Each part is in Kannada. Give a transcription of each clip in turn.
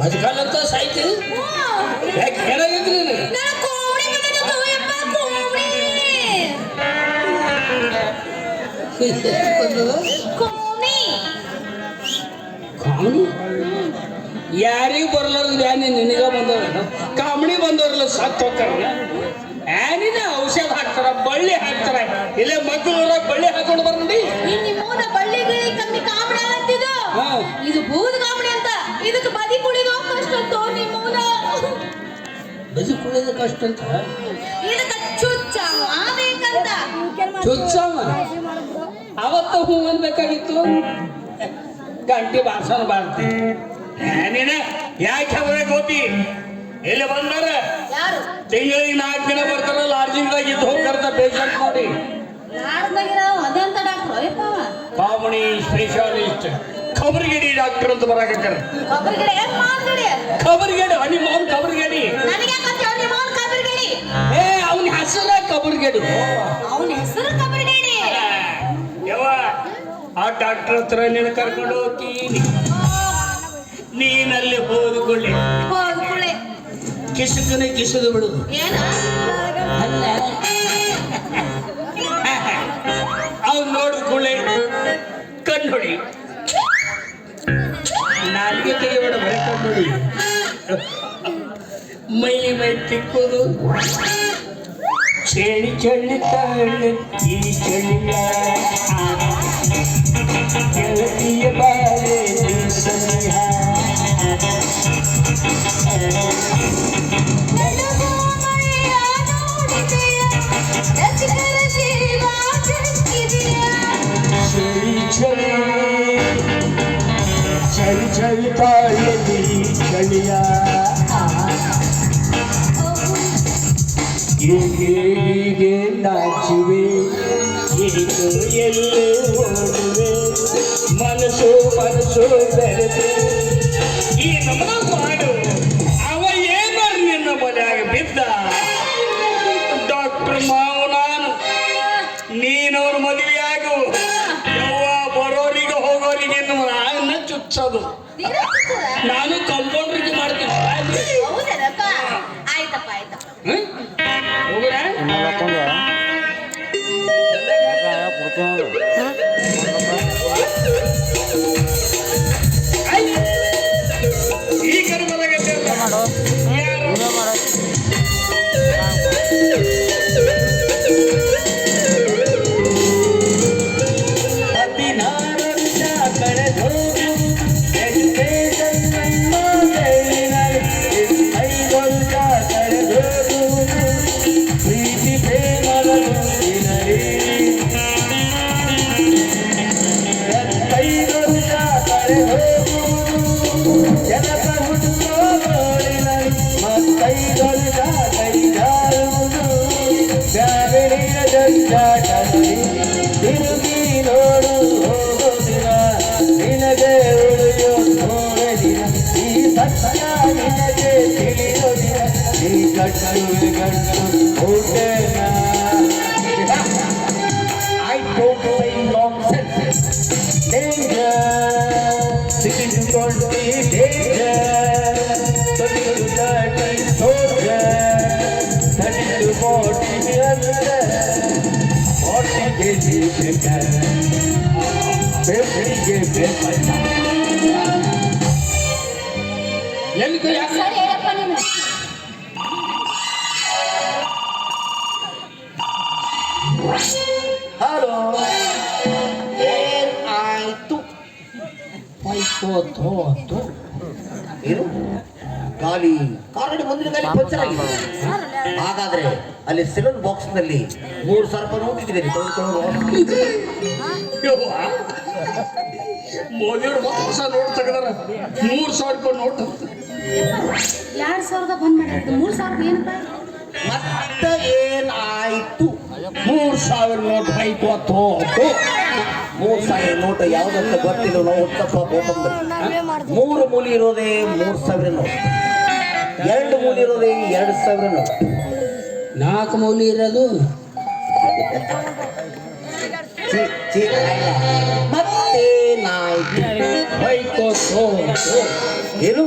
ಬದುಕಲ್ಲಂತ ಸಾಯ್ತಿ? ಯಾಕೆ ಏನಾಗಿತ್ತು ನಿನಗೆ ಯಾರಿಗೂ ಬರಲಾರ್ದು ಬ್ಯಾನಿ ನಿನಗ ಬಂದವ. ಕಾಮಣಿ ಬಂದವ್ರಲ್ಲ ಸತ್ತು ಹೋಗ್ತಾರಲ್ಲ. ಏನಿನ ಔಷಧ ಹಾಕ್ತಾರ ಬಳ್ಳಿ ಹಾಕ್ತಾರ. ಇಲ್ಲೇ ಮಕ್ಕಳು ಬಳ್ಳಿ ಹಾಕೊಂಡು ಈ ಬಜಿ ಕುಡಿಯೋದು ಕಷ್ಟ ಅಂತ? ಇದಕ್ಕೆ ಚುಚ್ಚ ಬೇಕಂತ ಚುಚ್ಚವ ಅವತ್ತ ಹೂ ಅನ್ಬೇಕಾಗಿತ್ತು ಗಂಟೆ ಬಾರ್ಸನ ಬಾರ್ತಿ. ಏನಿನ ಯಾಕೆ ಅವರೇ ಗೋಪಿ? ಎಲ್ಲಿ ಬಂದಾರ? ಯಾರು? ತಿಂಗಳಿಗೆ ನಾಲ್ಕು ದಿನ ಬರ್ತಾರ ಲಾಡ್ಜಿಂಗ್ದಾಗ ಇದ್ದು ಹೋಗ್ತಾರ ಪೇಷಂಟ್ ನೋಡಿ. ನಾಡ್ದಾಗಿರೋ ಅದಂತ ಡಾಕ್ಟ್ರು ಯಪ್ಪ ಅವ. ಕಾಮಣಿ ಸ್ಪೆಷಾಲಿಸ್ಟ್ ಖಬರ್ಗೇಡಿ ಡಾಕ್ಟರ್ ಅಂತ ಬರಾಕತ್ತಾರ. ಕಬರ್ಗಡೆ ಖಬರ್ಗೇಡಿ ಹೇಳಿ ನಿಮ್ಮವನ್ ಕಬರ್ಗಡಿ. ಏ ಅವನ ಹೆಸರ ಖಬರ್ಗೇಡು ಅವನ ಹೆಸರು ಕಬರ್ಗಡಿ. ಯವ್ವ ಆ ಡಾಕ್ಟರ್ ಹತ್ರ ನಿನ್ನ ಕರ್ಕೊಂಡು ಹೋಗ್ತೀನಿ. ನೀನಲ್ಲಿ ಹೋದ್ಕೊಳ್ಳಿ. ಕಿಸುಕನೆ ಕಿಸದು ಬಿಡುದು ಏನ? ಅಲ್ಲ. ಅವ್ನು ನೋಡಿಕೊಳ್ಳಿ ಕಣ್ಣು ನಾಲ್ಗೆ ತೆಗಿಬೇಡ ಬರೀ ಕಣ್ಣೊಡಿ ಮೈ ಮೈ ತಿಕ್ಕೋದು ಚಳಿ ಚಳಿ ತಾಳೆ ಈ ಚಳಿಯ ಗೆಳತಿಯ ಬಾಳೆ ಸನಿಹ ತಾಳಲಿ ಚಳಿಯ ಹೀಗೆ ನಾಚುವೆ? ಹೀಗೆ ಎಲ್ಲೇ ಓಡುವೆ? ಮನಸ್ಸು ಮನಸ್ಸು ಬೆರೆತು. ಈ ನಮ್ಮ ಮಾಡು. I don't play nonsense. Danger. Difficulty, danger. Thirty to thirty soldier. Thirty to forty another. Forty के लिए बेकार. Fifty के बेकार. ಏನು? ಗಾಲಿ ಕಾರಡಿ ಮುಂದಿನ ಗಾಲಿ ಪಂಚರ್ ಆಗಿದೆ ಹಾಗಾದ್ರೆ ಅಲ್ಲಿ ಸಿಲನ್ ಬಾಕ್ಸ್ನಲ್ಲಿ ಮೂರು ಸಾವಿರ ರೂಪಾಯಿ ನೋಟ್ ಇಟ್ಟಿದ್ದೀನಿ ತೆಗೆದುಕೊಳ್ಳೋದು ಯವ್ವ. ಮೋದಿಯವ್ರು ಮತ್ತೆ ಹೊಸ ನೋಟ್ ತೆಗೆದಾರ. ಮೂರು ಸಾವಿರ ರೂಪಾಯಿ ನೋಟ್. ಯಾರು ಎರಡ್ ಸಾವಿರದ ಬಂದ್ ಮಾಡಿದ್ದು ಮೂರ್ ಸಾವಿರದ ಏನಪ್ಪ? ಮತ್ತೆ ಏನಾಯ್ತು? ಮೂರು ಸಾವಿರ ನೋಟ್ ಆಯ್ತು ಹೋಯ್ತು ಮೂರ್ ಸಾವಿರ ನೋಟ್ ಯಾವ್ದಂತ ಗೊತ್ತಿಲ್ಲ ನಾವು ಒತ್ತಪ್ಪ ಹೋಗ್ಬಂದ್ರಿ ಮೂರು ಮೂಲಿ ಇರೋದೇ ಮೂರ್ ಸಾವಿರ ನೋಟ್. ಎರಡು ಮೂಲಿ ಇರೋದೇ ಎರಡು ಸಾವಿರ ನೋಟ್. ನಾಲ್ಕು ಮೂಲಿ ಇರೋದು ಮತ್ತೆ ಏನು?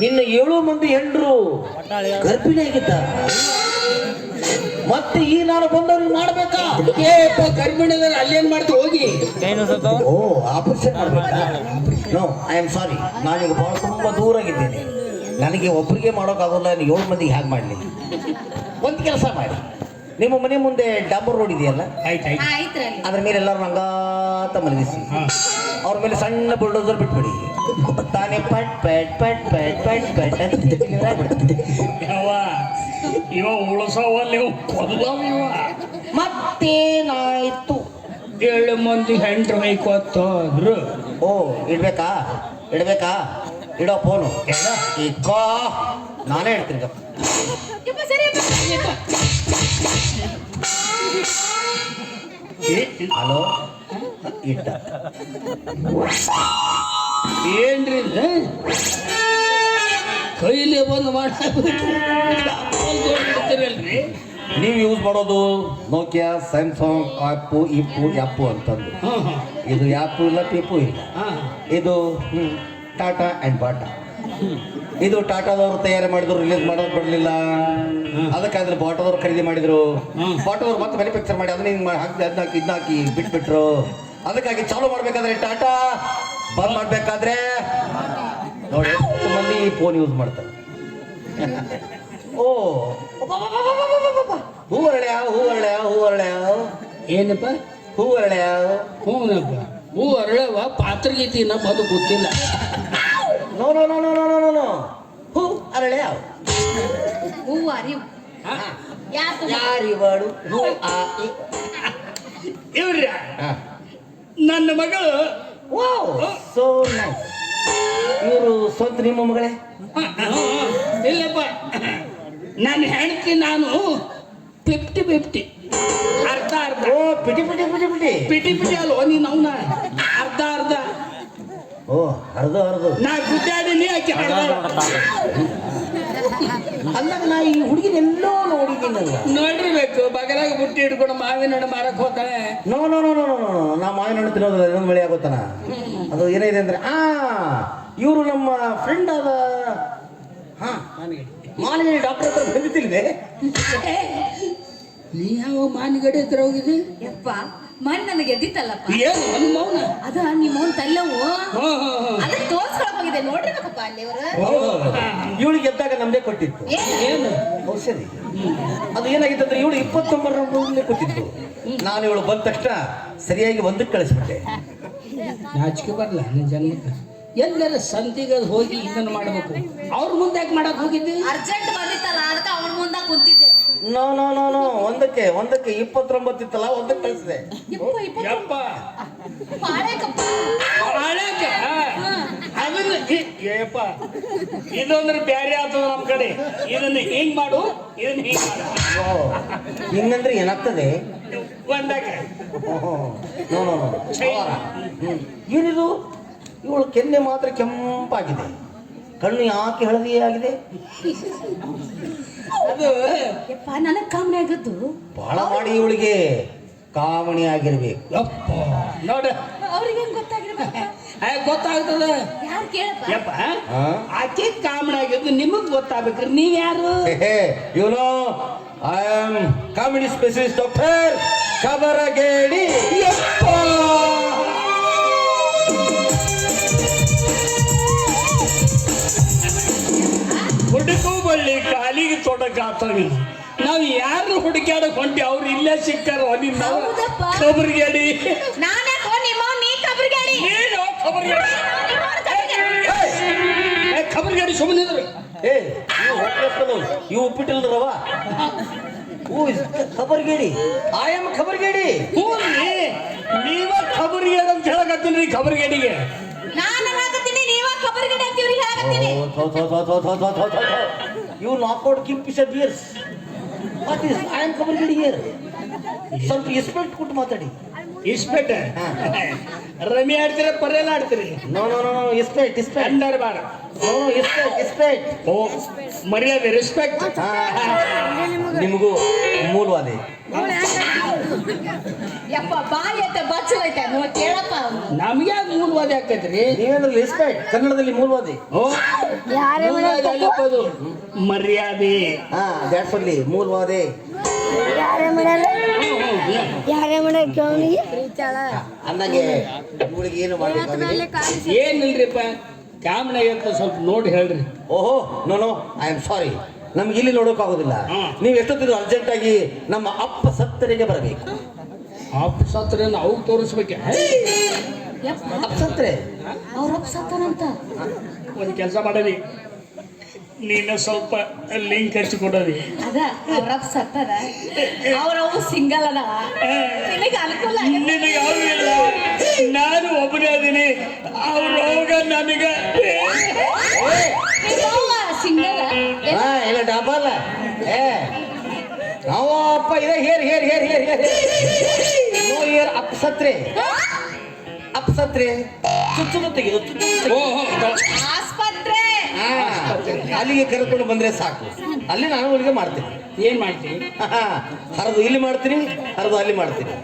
ನಿನ್ನ ಏಳು ಮಂದಿ ಹೆಂಡ್ರು ಗರ್ಭಿಣಿ ಆಗಿದ್ದ ಮತ್ತೆ ಈ ನಾನು ಬಂದವ್ರಿಗೆ ಮಾಡ್ಬೇಕಾ? ಏಪ್ಪ ಅಲ್ಲಿ ಅಲ್ಲೇನ್ ಮಾಡ್ತಿ ಹೋಗಿ. ಓ ಆಪರೇಷನ್ ಮಾಡ್ಬೇಕಾ? ನೋ ಐ ಆಮ್ ಸಾರಿ ನಾನೀಗ ಬಹಳ ತುಂಬಾ ದೂರ ಆಗಿದ್ದೇನೆ ನನಗೆ ಒಬ್ಬರಿಗೆ ಮಾಡೋಕ್ಕಾಗೋಲ್ಲ ನೀನು ಏಳು ಮಂದಿಗೆ ಹೇಗೆ ಮಾಡಲಿ? ಒಂದು ಕೆಲಸ ಮಾಡಿ. ನಿಮ್ಮ ಮನೆ ಮುಂದೆ ಡಾಂಬರ್ ರೋಡ್ ಇದೆಯಲ್ಲ? ಅದ್ರ ಮೇಲೆ ಎಲ್ಲರೂ ನಂಗಾತ ಮಲಗಿಸಿ. ಅವ್ರ ಮೇಲೆ ಸಣ್ಣ ಬುಲ್ಡೋಸರ್ ಬಿಟ್ಬಿಡಿ. ತಾನೇ ಪಟ್ ಪಟ್ ಪಟ್ ಪಟ್ ಪಟ್ ಪಟ್ ಅಂತ ಇವ ಉಳಸವಲ್ಲಿ ಕೊಲ್ಲವ ಮತ್ತೇನಾಯ್ತು? ಏಳು ಮಂದಿ ಹೆಂಡ್ರು ಹೊಯ್ಕೊತ್ತೋದ್ರು ಓ ಇಡ್ಬೇಕಾ? ಇಡ್ಬೇಕಾ? ಇಡೋ ಫೋನು. ಇಕ್ಕೋ ನಾನೇ ಹೇಳ್ತೀನಿ. ಹಲೋ? ಇಟ್ಟ ಏನ್ರಿ? ಕೈಲಿ ಬಂದು ಮಾಡ್ತೀರಲ್ರಿ ನೀವು ಯೂಸ್ ಮಾಡೋದು ನೋಕಿಯಾ ಸ್ಯಾಮ್ಸಂಗ್ ಆ್ಯಪು ಇಪ್ಪು ಯಾಪು ಅಂತಂದು ಇದು ಯಾಪು ಇಲ್ಲ ಪಿಪ್ಪು ಇಲ್ಲ. ಹಾ. ಇದು ಟಾಟಾ ಆ್ಯಂಡ್ ಬಾಟಾ ಇದು ಟಾಟಾದವರು ತಯಾರಿ ಮಾಡಿದ್ರು ರಿಲೀಸ್ ಮಾಡೋದು ಬಿಡಲಿಲ್ಲ ಅದಕ್ಕಾದ್ರೆ ಬಾಟಾದವ್ರು ಖರೀದಿ ಮಾಡಿದ್ರು. ಬಾಟಾದವ್ರು ಮತ್ತೆ ಮ್ಯಾನುಫ್ಯಾಕ್ಚರ್ ಮಾಡಿ ಅದನ್ನ ಹಿಂಗೆ ಹಾಕಿ ಅದನ್ನ ಹಾಕಿ ಇದನ್ನ ಹಾಕಿ ಬಿಟ್ಬಿಟ್ರು. ಅದಕ್ಕಾಗಿ ಚಾಲು ಮಾಡ್ಬೇಕಾದ್ರೆ ಟಾಟಾ ಬಂದ್ ಮಾಡಬೇಕಾದ್ರೆ ನೋಡಿ ಫೋನ್ ಯೂಸ್ ಮಾಡ್ತಾರೆ. ಓ. ಹೂ ಅರಳ್ಯ ಹೂ ಅರಳ್ಯ ಹೂ ಅರಳ್ಯ. ಏನಪ್ಪ? ಹೂ ಅರಳ್ಯ. ಹೂನಪ್ಪ ಹೂ ಅರಳವ ಪಾತ್ರಗೀತಿ ನಮ್ಮ ಬಂದು ಗೊತ್ತಿಲ್ಲ. No no no no no no no. No ಹೂ ಅರಳ್ಯ. ಹೂ ಅರಿವು. ಯಾರಿವಳು? ಹೂ ಆ. ಇವ್ರ ಹಾ. ನನ್ನ ಮಗಳು. ವಾವ್ ಸೋ ನೈಸ್ ಇವರು ಸ್ವಂತ ನಿಮ್ಮ ಮಗಳೇ? ಇಲ್ಲಪ್ಪ. ನನ್ನ ಹೆಂಡತಿ ನಾನು ಫಿಫ್ಟಿ ಫಿಫ್ಟಿ ಅರ್ಧ ಅರ್ಧ. ಓ ಪಿಟಿ ಪಿಟಿ ಪಿಟಿ ಪಿಟಿ. ಪಿಟಿ ಪಿಟಿ ಅಲ್ವೋ ನೀನು ಅವನ ಅರ್ಧ ಅರ್ಧ. ಓ ಅರ್ಧ ಅರ್ಧ ನಾ ಗುದ್ದಾಡಿನಿ ಆಕೆ. ಅಂದಾಗ ನಾ ಈ ಹುಡುಗಿನ ಎಲ್ಲೋ ನೋಡಿದ್ದೀನಲ್ಲ ನೋಡಿರ್ಬೇಕು ಬಗಲಾಗ ಬುಟ್ಟಿ ಹಿಡ್ಕೊಂಡು ಮಾವಿನ ಹಣ್ಣು ಮಾರಕ್ ಹೋಗ್ತಾನೆ no no no no no no no ನಾ ಮಾವಿನ ಹಣ್ಣು ತಿನ್ನೋದಿಲ್ಲ ಇನ್ನೊಂದು ಮಳೆ ಆಗೋತಾನ. ಅದು ಏನಿದೆ ಅಂದ್ರೆ ಆ ಇವರು ನಮ್ಮ ಫ್ರೆಂಡ್ ಆದ ಹಾ ಮಾಲಿನ ಡಾಕ್ಟರ್ ಹತ್ರ ಬಂದಿತ್ತಿಲ್ದೆ ನೀ ಯಾವ ಮಾನಿಗಡೆ ಹತ್ರ ಹೋಗಿದ್ದಿ? ಯಪ್ಪ ಮನ್ ನನಗೆ ಎದ್ದಿತ್ತಲ್ಲಪ್ಪ. ಏನು ಮೌನ? ಅದ ನಿಮ್ಮ ಅವ್ನ ತಲ್ಲವು. ಅದಕ್ಕೆ ತೋರ್ಸ್ಕೊಳಕ್ ಹೋಗಿದೆ ನೋಡ್ರಿಬೇಕಪ್ಪ ಅಲ್ಲಿ ಇವಳಿಗೆ ಎದ್ದಾಗ ನಮ್ದೇ ಕೊಟ್ಟಿತ್ತು. ಏನು? ಔಷಧಿ. ಅದು ಏನಾಗಿತ್ತು ಅಂದ್ರೆ ಇವಳು ಇಪ್ಪತ್ತೊಂಬರ ಕೂತಿತ್ತು ನಾನು ಇವಳು ಬಂದ ತಕ್ಷಣ ಸರಿಯಾಗಿ ಒಂದಕ್ಕೆ ಕಳಿಸ್ಬಿಟ್ಟೆ. ನಾಚಿಕೆ ಬರಲ್ಲ ನನ್ನ ಜನ್ಮಕ್ಕೆ ಎಲ್ಲರ ಸಂತಿಗೆ ಹೋಗಿ ಇದನ್ನು ಮಾಡಬೇಕು. ಅವ್ರ ಮುಂದೆ ಯಾಕೆ ಮಾಡಕ್ ಹೋಗಿದ್ದೆ? ಅರ್ಜೆಂಟ್ ಬಂದಿತ್ತಲ್ಲ ಅದಕ್ಕೆ ಅವ್ರ ಮುಂದೆ ಕುಂತಿದ್ದೆ. No no no no. ಒಂದಕ್ಕೆ ಒಂದಕ್ಕೆ ಇಪ್ಪತ್ತೊಂಬತ್ತು ಇತ್ತಲ್ಲ ಒಂದಕ್ಕೆ ಕಳಿಸಿದೆ. ಯಪ್ಪ ಹಳೇಕ ಅದನ್ನ ಏಪ್ಪ ಇದೊಂದ್ರೆ ಬ್ಯಾರೆ ಆಗ್ತದ ನಮ್ಮ ಕಡೆ. ಇದನ್ನ ಹಿಂಗ್ ಮಾಡು ಇದನ್ನ ಹಿಂಗ್ ಮಾಡು. ಓ, ಹಿಂಗಂದ್ರೆ ಏನಾಗ್ತದೆ? ಒಂದಾಕ. No no no. ಏನಿದು? ಇವಳು ಕೆನ್ನೆ ಮಾತ್ರ ಕೆಂಪಾಗಿದೆ. ಕಣ್ಣು ಯಾಕೆ ಹಳದಿ ಆಗಿದೆ? ಅದು ಯಪ್ಪ ನನಗೆ ಕಾಮನೆ ಆಗದ್ದು. ಬಹಳ ಮಾಡಿ ಇವಳಿಗೆ ಕಾಮಣಿ ಆಗಿರ್ಬೇಕು. ಯಪ್ಪ ನೋಡ. ಅವ್ರಿಗೆ ಗೊತ್ತಾಗಿರ್ಬೇಕ? ಗೊತ್ತಾಗ್ತದ. ಯಾರು ಕೇಳಪ್ಪ? ಯಪ್ಪ? ಆಕೆ ಕಾಮಣ ಆಗಿದ್ದು ನಿಮಗ್ ಗೊತ್ತಾಗ್ಬೇಕ್ರಿ ನೀವ್ ಯಾರು ಇವನು I am comedy specialist doctor ಕಬರಗೇಡಿ ಹುಡುಕು ಬಳ್ಳಿ ಕಾಲಿಗೆ ತೊಡಕಾತವಿ ನಾವು ಯಾರು ಹುಡುಕ್ಯಾಡಕ್ ಹೊಂಟಿ ಅವ್ರು ಇಲ್ಲೇ ಸಿಕ್ಕಾರ ನಿನ್ನ ಹೌದಪ್ಪ. ನೀ ಕಬ್ರಿಗಾಡಿ. ನೀನು ಕೊಬ್ಬರಿಗೇಡಿ ಏ ಸುಮ್ಮನಿದ್ರು ಏ ಸಕ್ರೆಪ್ಪದು ಇವು ಉಪ್ಪಿಟ್ಟಿಲ್ರವ ಹೂ ಖಬರ್ಗೇಡಿ. I am ಖಬರ್ಗೇಡಿ. ಹೂ ನೀವ ಖಬರ್ಗೇಡ್ ಅಂತ ಹೇಳಕತ್ತೀನಿ ಖಬರ್ಗೇಡಿಗೆ. ಇವು knockout ಕಿಂಪಿಶ bears what is I am ಖಬರ್ಗೇಡಿ ಹಿಯರ್ ಸ್ವಲ್ಪ ಇಸ್ಪೆಕ್ಟ್ ಕೊಟ್ಟು ಮಾತಾಡಿ. ಇಸ್ಪೆಕ್ಟ್ ರಮಿ ಆಡ್ತೀರ ಪರ್ಯಲ್ಲ ಆಡ್ತೀರಿ? No no no respect respect under ಬಾರ ನೋ ಇಸ್ಪೇಟ್ ಇಸ್ಪೇಟ್ ಓ ಮರ್ಯಾದೆ ರೆಸ್ಪೆಕ್ಟ್ ನಿಮಗೂ ಮೂಲವಾದಿ. ಯಪ್ಪ ಬಾಯಿ ಅಂತ ಬಚ್ಚಲೈತೆ ನೋಡಿ ಕೇಳಪ್ಪ ಅವ್ನು. ನಮ್ಗೆ ಯಾಕೆ ಮೂಲವಾದಿ ಆಗ್ತೈತ್ರಿ? ನೀವೇನು ರೆಸ್ಪೆಕ್ಟ್ ಕನ್ನಡದಲ್ಲಿ ಮೂಲವಾದಿ. ಓ ಮರ್ಯಾದೆ. ಹಾ ದ್ಯಾಟ್ಸ್ ಒನ್ಲಿ ಮೂಲವಾದಿ. ಯಾರೇ ಮಾಡಕ್ಕೆ ಅವನಿಗೆ ಅಂದಂಗೆ ಇವಳಿಗೆ ಏನು ಮಾಡ್ಬೇಕಾಗಿದೆ ಏನಿಲ್ರಿಪ್ಪ? ಕಾಮಣೆ ಅಂತ ಸ್ವಲ್ಪ ನೋಡಿ ಹೇಳ್ರಿ. ಓಹೋ no no I am sorry ನಮ್ಗೆ ಇಲ್ಲಿ ನೋಡೋಕ್ಕಾಗೋದಿಲ್ಲ. ಆಗೋದಿಲ್ಲ ನೀವು ಎಷ್ಟೊತ್ತಿದ್ರು ಅರ್ಜೆಂಟ್ ಆಗಿ ನಮ್ಮ ಅಪ್ಪ ಸತ್ತರಿಗೆ ಬರಬೇಕು. ಅಪ್ಪ ಸತ್ತರೆ ನಾವು ತೋರಿಸ್ಬೇಕೆ? ಯಪ್ಪ. ಅಪ್ಪ ಸತ್ತರೆ ಅವ್ರಪ್ಪ ಸತ್ತಾರಂತ ಒಂದು ಕೆಲಸ ಮಾಡದಿ ನೀನು ಸ್ವಲ್ಪ ಲಿಂಕ್ ಹಚ್ಚಿ ಕೊಡೋದಿ. ಅದ ಅವ್ರಪ್ಪ ಸತ್ತಾರ ಅವ್ರವ್ವ ಸಿಂಗಲ್ ಅದ ನಿನಗೆ ಅನುಕೂಲ. ನಿನಗೆ ಯಾರು ಇಲ್ಲ ನಾನು ಒಬ್ಬನೇ ಅದೀನಿ. ಅವ್ರ ಹೋಗ ನನಗೆ. ಸಿಂಗಲ್? ಇಲ್ಲ ಡಾಬಾ ಅಲ್ಲ. ಏ. ನಾವು ಅಪ್ಪ ಇದೆ hair hair hair hair hair. No hair up ಸತ್ರೆ. Up ಸತ್ರೆ. ಚುಚ್ಚು ತೆಗೆದು ಚುಚ್ಚು ತೆಗೆದು. ಆಸ್ಪತ್ರೆ. ಹಾ, ಅಲ್ಲಿಗೆ ಕರ್ಕೊಂಡು ಬಂದ್ರೆ ಸಾಕು. ಅಲ್ಲಿ ನಾನು ಅವಳಿಗೆ ಮಾಡ್ತೀನಿ. ಏನ್ ಮಾಡ್ತೀನಿ ಹರಿದು ಇಲ್ಲಿ ಮಾಡ್ತೀನಿ ಹರಿದು ಅಲ್ಲಿ ಮಾಡ್ತೀನಿ.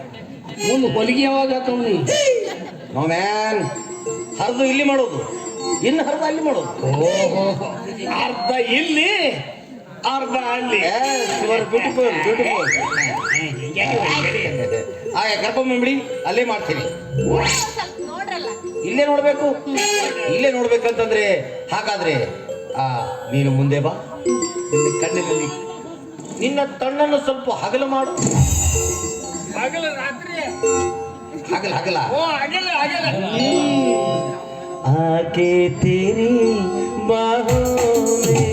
ಮುಂದೆ ಹೊಲಿಗೆ ಯಾವಾಗ ಹಾಕವ್ನಿ ನೋ ಮ್ಯಾನ್ ಹರಿದು ಇಲ್ಲಿ ಮಾಡೋದು. ಇನ್ನು ಹರಿದು ಅಲ್ಲಿ ಮಾಡೋದು. ಅರ್ಧ ಇಲ್ಲಿ ಅರ್ಧ ಅಲ್ಲಿ. ಬ್ಯೂಟಿಫುಲ್ ಬ್ಯೂಟಿಫುಲ್ ಆಗ ಕರ್ಕೊಂಬಿಡಿ ಅಲ್ಲೇ ಮಾಡ್ತೀನಿ. ಸ್ವಲ್ಪ ನೋಡ್ರಲ್ಲ. ಇಲ್ಲೇ ನೋಡ್ಬೇಕು. ಇಲ್ಲೇ ನೋಡ್ಬೇಕಂತಂದ್ರೆ ಹಾಗಾದ್ರೆ ಆ ನೀನು ಮುಂದೆ ಬಾ ನಿನ್ನ ಕಣ್ಣಿನಲ್ಲಿ ನಿನ್ನ ತಣ್ಣನ್ನು ಸ್ವಲ್ಪ ಹಗಲು ಮಾಡು ಹಗಲ ರಾತ್ರಿ ಹಗಲ ಹಗಲ ಓ ಹಗಲ ಹಗಲ आके तेरी बाहों में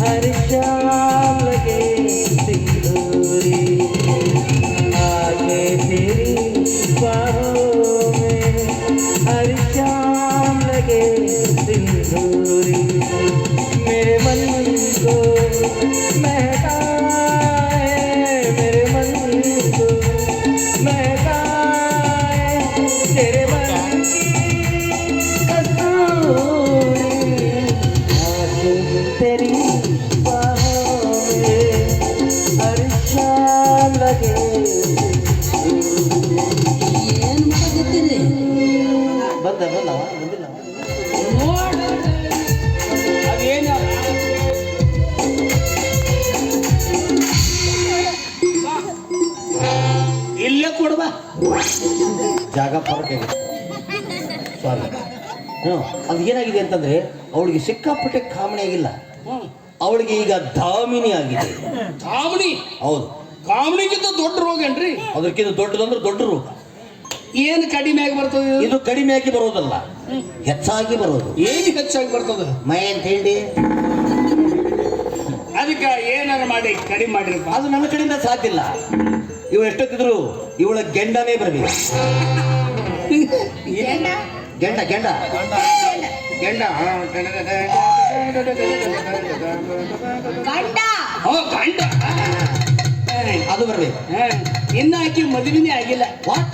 हर शाम ಅವಳಿಗೆ ಸಿಕ್ಕಾಪಟ್ಟೆ ಕಾಮಣಿ ಆಗಿಲ್ಲ. ಅವಳಿಗೆ ಈಗ ಧಾಮಿನಿ ಆಗಿದೆ. ಕಾಮಣಿ ಹೌದು. ಕಾಮಣಿಗಿಂತ ದೊಡ್ಡ ರೋಗ ಏನ್ರಿ? ಅದಕ್ಕಿಂತ ದೊಡ್ಡದಂದ್ರೆ ದೊಡ್ಡ ರೋಗ. ಏನು ಕಡಿಮೆ ಆಗಿ ಬರ್ತದೆ ಇದು? ಕಡಿಮೆ ಆಗಿ ಬರೋದಲ್ಲ. ಹೆಚ್ಚಾಗಿ ಬರೋದು. ಏನು ಹೆಚ್ಚಾಗಿ ಬರ್ತದ? ಮೈ ಅಂತ ಹೇಳಿ ಅದಕ್ಕೆ ಏನಾರ ಮಾಡಿ ಕಡಿಮೆ ಮಾಡಿರಪ್ಪ. ಅದು ನನ್ನ ಕಡೆಯಿಂದ ಸಾಧ್ಯ ಇಲ್ಲ. ಇವಳು ಎಷ್ಟೊತ್ತಿದ್ರು? ಇವಳ ಗೆಂಡನೇ ಬರಬೇಕು. ಗೆಂಡ ಗೆಂಡ. ಗೆಂಡ? ಗೆಂಡ. ಗಂಡ. ಹೋ ಗಂಡ. ಅದು ಬರ್ಬೇಕು ಇನ್ನ ಆಕಿ ಮದುವೆನೇ ಆಗಿಲ್ಲ. ವಾಟ್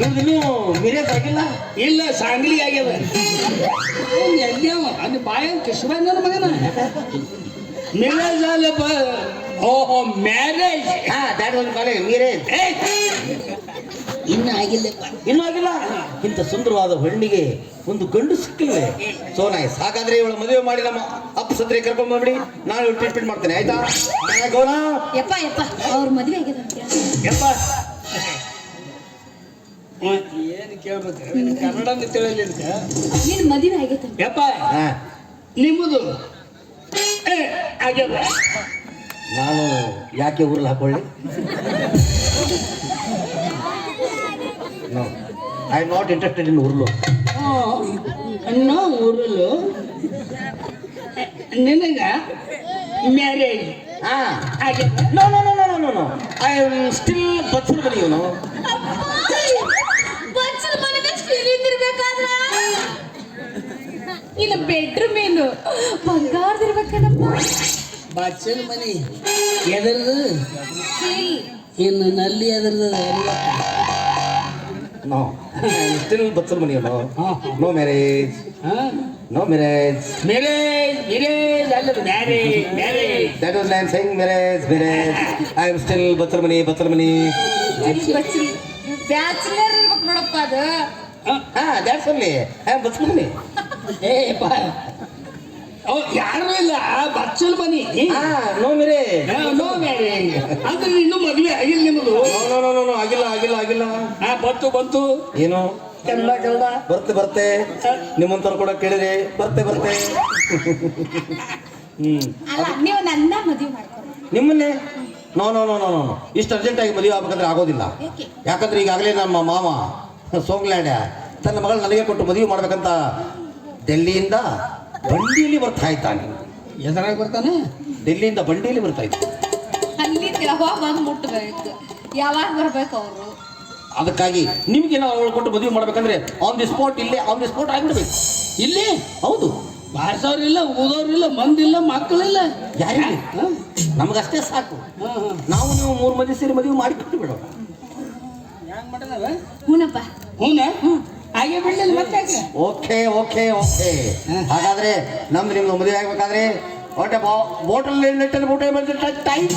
ಇವ್ರದಿನ್ನೂ ಮಿರೇಜ್ ಆಗಿಲ್ಲ? ಇಲ್ಲ ಸಾಂಗ್ಲಿ ಆಗ್ಯದ ಅವ್ನ್ ಎಲ್ಲಿ ಅವ? ಅಲ್ಲಿ ಬಾಯ ಕಿಶಬಾಯ್ ಮಗನ. ಮಿರಾಜ್ ಅಲ್ಲಪ್ಪ ಓಹೋ ಮ್ಯಾರೇಜ್ ಹಾ ದಾಟ್ ಒಂದು ಕಾಲೇಜ್ ಮಿರೇಜ್ ಇನ್ನ ಆಗಿಲ್ಲಪ್ಪ ಇನ್ನೂ ಆಗಿಲ್ಲ? ಇಂಥ ಸುಂದರವಾದ ಹೆಣ್ಣಿಗೆ ಒಂದು ಗಂಡು ಸಿಕ್ಕಿಲ್ವೇ? ಸೋನಾಯ್ ಹಾಗಾದ್ರೆ ಇವಳ ಮದುವೆ ಮಾಡಿ ನಮ್ಮ ಅಪ್ಪ ಸತ್ರೆ ಕರ್ಕೊಂಡ್ ಬಂದ್ಬಿಡಿ ನಾನು ಇವಳು ಟ್ರೀಟ್ಮೆಂಟ್ ಮಾಡ್ತೇನೆ ಆಯ್ತಾ? ಗೌನ? ಯಪ್ಪ ಯಪ್ಪ ಅವ್ರ ಮದುವೆ ಆಗಿದೆ ಯಪ್ಪ. ಏನು ಕೇಳ್ಬೇಕು? ಕನ್ನಡ ತಿಳಿಯಲಿಲ್ಲ ನಿನ್ ಮದುವೆ ಆಗೈತೆ. ಯಪ್ಪ. ಹಾ. ನಿಮ್ಮದು? ಆಗ್ಯದ ನಾನು ಯಾಕೆ ಊರಲ್ಲಿ ಹಾಕೊಳ್ಳಿ? No I am not interested in ಉರ್ಲು ಅನ್ನ ಊರಲ್ಲೂ ನಿನಗ ಮ್ಯಾರೇಜ್ ಹಾ. No no no no no no I am still ಬಚ್ಚಲು ಇವನು ಇರ್ಬೇಕಾದ್ರ ಇಲ್ಲ ಬೆಡ್ರೂಮ್ ಏನು? ಮನಿ ಎದರ್ದು? ಇನ್ನು ನಲ್ಲಿ ಎದರ್ದು? ಮನಿ ನೋ ಹಾ. No marriage no marriage marriage marriage ಅಲ್ಲ marriage marriage that was I am saying marriage marriage I am still bachelor ಮನಿ ಬಚ್ಚಲ್ ಮನಿ ಬ್ಯಾಚುಲರ್ ಇರ್ಬೇಕು ನೋಡಪ್ಪ ಅದು. ಹಾ. ದ್ಯಾಟ್ಸ್ ಓನ್ಲಿ ಐ ಆಮ್ ಬಚ್ಚಲ್ ಮನಿ ಏ ಬಾ. ಯಾರು ಇಲ್ಲ ಬಚ್ಚಲ್ ಬನ್ನಿ ಹಾ ನೋ ಮೇರೆ. ನೋ ಮೇರೆ. ಅಂದ್ರೆ ಇನ್ನು ಮದುವೆ ಆಗಿಲ್ಲ ನಿಮ್ಮದು ನೋ ನೋ ನೋ ಆಗಿಲ್ಲ ಆಗಿಲ್ಲ ಆಗಿಲ್ಲ. ಹಾ ಬಂತು ಬಂತು. ಏನು? ಕನ್ನಡ ಕನ್ನಡ ಬರ್ತೆ ಬರ್ತೆ. ನಿಮ್ಮಂತವ್ರು ಕೂಡ ಕೇಳಿರಿ. ಬರ್ತೆ ಬರ್ತೆ. ಹ್ಮ್. ಅಲ್ಲ ನೀವು ನನ್ನ ಮದುವೆ ಮಾಡ್ಕೊಂಡು ನಿಮ್ಮನ್ನೇ? No no no no no. ಇಷ್ಟು ಅರ್ಜೆಂಟಾಗಿ ಮದುವೆ ಆಗ್ಬೇಕಂದ್ರೆ ಆಗೋದಿಲ್ಲ. ಯಾಕೆ ಯಾಕಂದ್ರೆ ಈಗಾಗಲೇ ನಮ್ಮ ಮಾಮ ಸೋಂಗ್ಲ್ಯಾಂಡ್ ತನ್ನ ಮಗಳು ನನಗೆ ಕೊಟ್ಟು ಮದುವೆ ಮಾಡ್ಬೇಕಂತ ಡೆಲ್ಲಿಯಿಂದ ಬಂಡಿಯಲ್ಲಿ ಬರ್ತಾ ಇದ್ದಾನೆ. ಎದುರಾಗಿ ಬರ್ತಾನೆ? ಡೆಲ್ಲಿಯಿಂದ ಬಂಡಿಯಲ್ಲಿ ಬರ್ತಾ ಇದ್ದ ಅಲ್ಲಿ ಯಾವಾಗ ಬಂದು ಮುಟ್ಟಬೇಕು ಯಾವಾಗ ಬರ್ಬೇಕು ಅವರು? ಅದಕ್ಕಾಗಿ ನಿಮ್ಗೆ ನಾವು ಅವಳು ಕೊಟ್ಟು ಮದುವೆ ಮಾಡ್ಬೇಕಂದ್ರೆ ಆನ್ ದಿ ಸ್ಪಾಟ್ ಇಲ್ಲೇ ಆನ್ ದಿ ಸ್ಪಾಟ್ ಆಗಿಬಿಡ್ಬೇಕು. ಇಲ್ಲಿ? ಹೌದು. ಬಾರ್ಸೋರಿಲ್ಲ ಓದೋರಿಲ್ಲ ಮಂದಿಲ್ಲ ಮಕ್ಕಳಿಲ್ಲ. ಯಾರಿಗೆ ನಮಗಷ್ಟೇ ಸಾಕು. ನಾವು ನೀವು ಮೂರು ಮಂದಿ ಸೇರಿ ಮದುವೆ ಮಾಡಿಕೊಟ್ಟು ಬಿಡೋಣ ಹ್ಞೂನಪ್ಪ ಹ್ಞೂನ ಹ್ಞೂ ಹೂನ? ಹಾಗೆ ಬಿಡ್ಲಿಲ್ಲ ಮತ್ತೆ ಯಾಕೆ? Okay okay okay. ಹಾಗಾದ್ರೆ ನಮ್ದು ನಿಮ್ದು ಮದುವೆ ಆಗ್ಬೇಕಾದ್ರೆ ಹೊಟ್ಟೆ ಬೋಟಲ್ ನೆಟ್ಟಲ್ಲಿ ಬೋಟೆ ಬಂದ್ರೆ ಟೈಮ್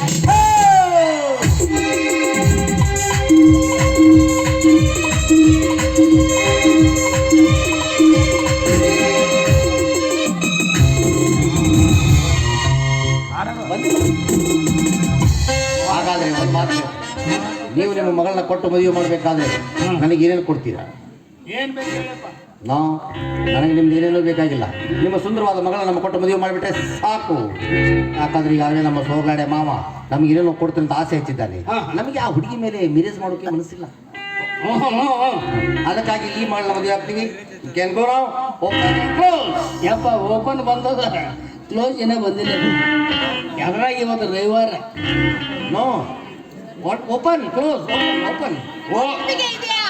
ಹಾಗಾದ್ರೆ ಒಂದು ಮಾತು. ನೀವು ನಿಮ್ಮ ಮಗಳನ್ನ ಕೊಟ್ಟು ಮದುವೆ ಮಾಡಬೇಕಾದ್ರೆ ನನಗೆ ಏನೇನು ಕೊಡ್ತೀರಾ? ಏನ್ ಬೇಕು ಹೇಳಪ್ಪ? ನಾ ನನಗೆ ನಿಮ್ದು ಏನೇನೂ ಬೇಕಾಗಿಲ್ಲ. ನಿಮ್ಮ ಸುಂದರವಾದ ಮಗಳನ್ನು ನಮ್ಮ ಕೊಟ್ಟು ಮದುವೆ ಮಾಡಿಬಿಟ್ರೆ ಸಾಕು. ಯಾಕಂದ್ರೆ ಈಗಾಗಲೇ ನಮ್ಮ ಸೋಗಾಡೆ ಮಾವ ನಮ್ಗೆ ಏನೇನೋ ಕೊಡ್ತೀನಿ ಅಂತ ಆಸೆ ಹೆಚ್ಚಿದ್ದಾನೆ. ಹಾ. ನಮಗೆ ಆ ಹುಡುಗಿ ಮೇಲೆ ಮಿರೇಜ್ ಮಾಡೋಕೆ ಮನಸ್ಸಿಲ್ಲ. ಅದಕ್ಕಾಗಿ ಈ ಮಾಡಲ ಮದುವೆ ಆಗ್ತೀವಿ. ಓಪನ್ ಕ್ಲೋಸ್ ಯಪ್ಪ ಓಪನ್ ಬಂದದ ಕ್ಲೋಸ್ ಏನೋ ಬಂದಿಲ್ಲ ಎದ್ರಾಗ ಇವತ್ತು ರವಿವಾರ. No open close open open ಓ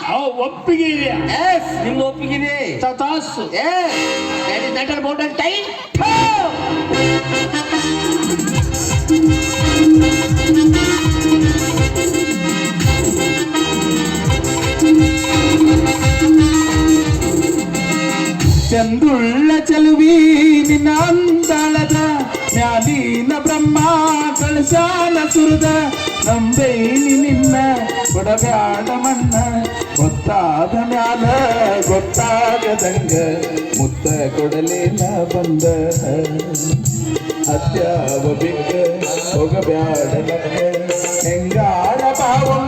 ಅವ್ ಒಪ್ಪಿಗೆ ಇದೆ. ಎಸ್ ನಿಮ್ದು ಒಪ್ಪಿಗಿದೆ ತತಾಸು ಏ ದಟ್ ಇಸ್ ದಟ್ ಟೈಮ್ ಚಂದುಳ್ಳ ಚಲುವಿ ನಿನ್ನ ಅಂದಳದ ಮ್ಯಾಲಿನ ಬ್ರಹ್ಮ ಕಳಶಾನ ಸುರದ ನಂಬೈನಿ ನಿನ್ನ ಕೊಡಬ್ಯಾಡ ಮಣ್ಣ. ಗೊತ್ತಾದ ಮ್ಯಾಲ ಗೊತ್ತಾಗದಂಗ ಮುತ್ತ ಕೊಡಲೇನ ಬಂದ. ಅತ್ಯಾವ ಬಿಕ್ಕ ಹೋಗಬ್ಯಾಡ ಹೆಂಗಾರ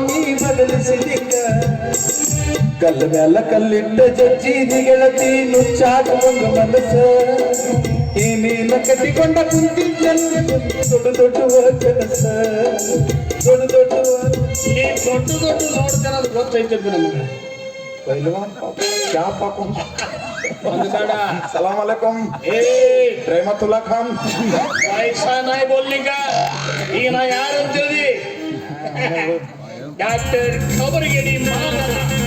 ನೀ ಬದಲಿಸಿದಿಂಗ ಕಲ್ಲ ಮ್ಯಾಲ ಕಲ್ಲಿಟ್ಟ ಜಜ್ಜಿ ಗೆಳತಿ ನುಚ್ಚಾಡುವಂಗ ಮನಸ್ಸ. ಏನೇನ ಕಟ್ಟಿಕೊಂಡ ಕುಂತಿದ್ದಲ್ಲ ದೊಡ್ಡ ದೊಡ್ಡವ ಕೆಲಸ. ದೊಡ್ಡ ದೊಡ್ಡವ. ನೀ ದೊಡ್ಡ ದೊಡ್ಡ ನೋಡ್ಕೊಳ್ಳೋದು ಗೊತ್ತೈತೆ ನಮ್ಗೆ. ಈಗ. ನಾ ಯಾರು ಅಂತೇಳಿ ಡಾಕ್ಟರ್ ಖಬರಿಗೆ ನಿಮ್ಮ ಮಾನ.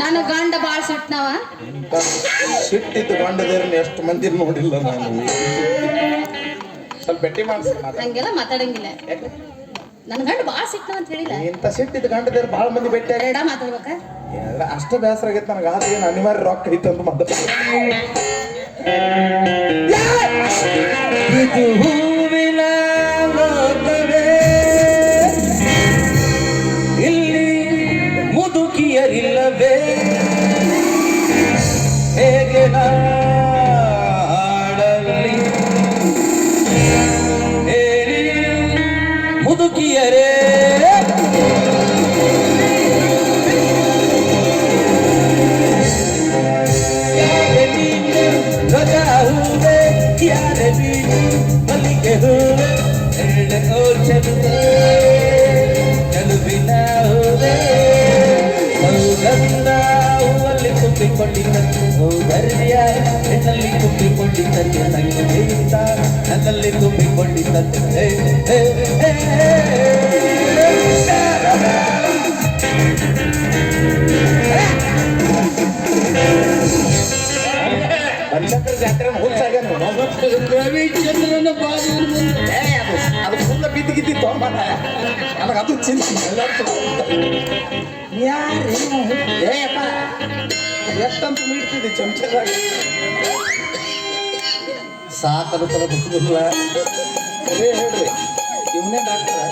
ನನ್ನ ಗಂಡ ಬಾಳ್ ಸಿಟ್ನವ. ಸಿಟ್ಟಿದ್ದು ಗಂಡದೇರನ್ನ ಎಷ್ಟು ಮಂದಿ ನೋಡಿಲ್ಲ ನಾನು. ಸ್ವಲ್ಪ ಬೆಟ್ಟಿ ಮಾಡ್ಸಿ ಹಂಗೆಲ್ಲ ಮಾತಾಡಂಗಿಲ್ಲ. ನನ್ನ ಗಂಡ ಬಾಳ್ ಸಿಟ್ನವ ಅಂತ ಹೇಳಿಲ್ಲ. ಇಂಥ ಸಿಟ್ಟಿದ್ದು ಗಂಡದೇರ ಭಾಳ ಮಂದಿ ಬೆಟ್ಟಿ ಎರಡ ಮಾತಾಡ್ಬೇಕ? ಅಷ್ಟು ಬೇಸರ ಆಗೈತೆ ನನಗೆ. ಆದ್ರೆ ಏನು ಅನಿವಾರ್ಯ ರೊಕ್ಕ ಐತೆ ಅಂತ ಮಾತಾಡ ನನ್ನಲ್ಲಿ ತುಂಬಿಕೊಂಡಿದ್ದಂತೆ ಹೇ, ಹೇ, ಹೇ, ಬನ್ನಕರ ಜಾತ್ರೆ ಹುಚ್ಚಾಗ್ಯಾನ ರವಿಚಂದ್ರನ ಬಾಗಿಲು ಮುಂದೆ ಏ, ಅದು ಅದು ಫುಲ್ಲ ಬಿದ್ದು ಗಿದ್ದಿ ತೊಗೊಂಬಾರ ನನಗೆ ಅದು ಚಿಂತೆ ಎಲ್ಲರೂ ಯಾರು ಏ ಅಪ್ಪ ಎಷ್ಟಂತ ಮೀಡ್ತಿದ್ದಿ ಚಮಚದಾಗ ಸಾಕನ್ನು ಬುಕ್ಕಿಲ್ಲ ಅದೇ ಹೇಳ್ರಿ. ಇವನೇ ಡಾಕ್ಟರ್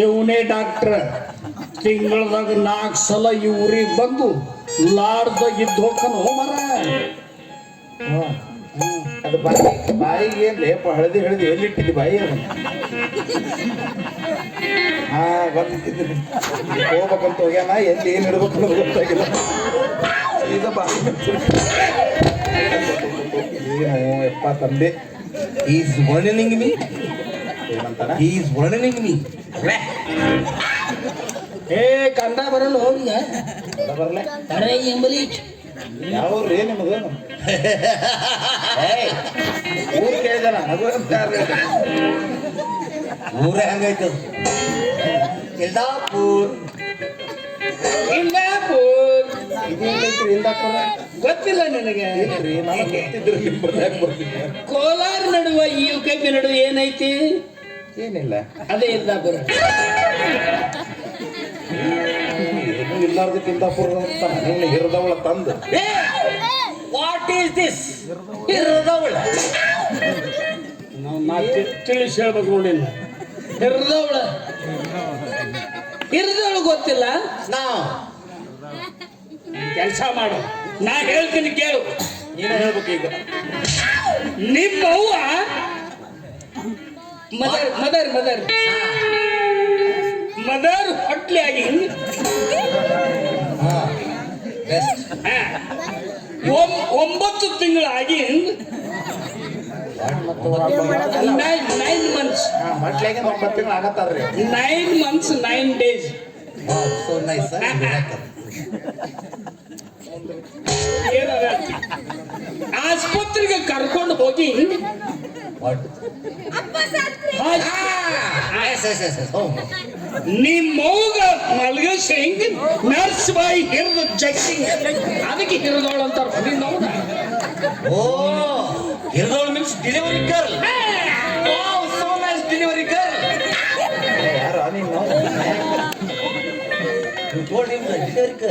ಇವನೇ ಡಾಕ್ಟ್ರ ತಿಂಗಳದಾಗ ನಾಲ್ಕು ಸಲ ಇವ್ರಿಗೆ ಬಂದು ಲಾಡ್ದಾಗ ಇದ್ದು ಹೋಗ್ತಾನ ಮರ. ಅದು ಬಾಯಿ ಬಾಯಿಗೆ ಏನ್ ಲೇಪ ಹಳದಿ ಹಳದಿ ಎಲ್ಲಿಟ್ಟಿದ್ದು ಬಾಯಿ ಅದನ್ನ ಹಾ ಬಂದಿದ್ದೀನಿ ಹೋಗ್ಬೇಕಂತ ಹೋಗ್ಯಾನ ಎಲ್ಲಿ ಏನು ಇಡ್ಬೇಕು ಗೊತ್ತಾಗಿಲ್ಲ. ಇದು ಬಾಯಿ ಏನು ಯಪ್ಪ ತಂದೆ. ಈಸ್ ವರ್ಣನಿಂಗ್ ಮೀ ಏನಂತಾರ ಈಸ್ ವರ್ಣನಿಂಗ್ ಮೀ ಏ ಕಂದ ಬರಲ್ಲ ಹೋಗಿ ಬರಲ್ಲ. ಅರೆ ಎಂಬಲಿ ಯಾವ ರೇ ನಿಮ್ಮದು? ಏಯ್, ಊರ್ ಕೇಳಿದ? ಊರೇ ಹಂಗೈತೆ ಇಲ್ದಾಪುರ್. ಇಲ್ದಾಪುರ. ಇಂದಾಪುರ? ಗೊತ್ತಿಲ್ಲ ನಿನಗೆ. ಕೋಲಾರ ನಡುವ ಈ ಕಬ್ಬಿ ನಡುವೆ ಏನೈತಿ? ಏನಿಲ್ಲ. ಅದೇ ಇಂದಾಪುರ ಏನು ಇಲ್ಲಾರ್ದಕ್ಕೆ ಇಂದಾಪುರ ಅಂತ ನಿನ್ನ ಹಿರದವಳ ತಂದು. ವಾಟ್ ಈಸ್ ದಿಸ್ ಹಿರದವಳ. ನಾವು ನಾ ತಿಳಿಸಿ ಹೇಳ್ಬೇಕು ನೋಡಿ ಹಿರದವಳ. ಹಿರದವಳು ಗೊತ್ತಿಲ್ಲ? ನಾವು. ಕೆಲಸ ಮಾಡು. ನಾ ಹೇಳ್ತೀನಿ ಕೇಳು. ನೀನು ಹೇಳ್ಬೇಕು ಈಗ. ನಿಮ್ಮ ಅವ್ವ ಮದರ್ ಮದರ್ ಮದರ್. ಮದರ್ ಹೊಟ್ಲಿ ಆಗಿ. ಒಂಬತ್ತು ತಿಂಗಳಾಗಿ nine months nine months nine days so nice ಆಸ್ಪತ್ರೆಗೆ ಕರ್ಕೊಂಡು ಹೋಗಿ what S S S S ನಿಮ್ಮವ್ಗ ಮಲ್ಗಸಿ ನರ್ಸ್ ಬಾಯಿ ಹಿರಿದು ಜಗ್ಗಿ ಅದಕ್ಕೆ ಹಿರಿದೋಳು ಅಂತಾರ ಓ ಹಿರಿದೋಳು means delivery girl delivery girl ಯಾರ? ನೀನು?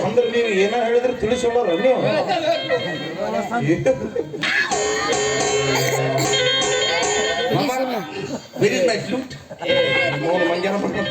ಅಂದ್ರೆ ನೀವು ಏನ ಹೇಳಿದ್ರೆ ತಿಳಿಸೋಳರ ನೀವು ವೇರ್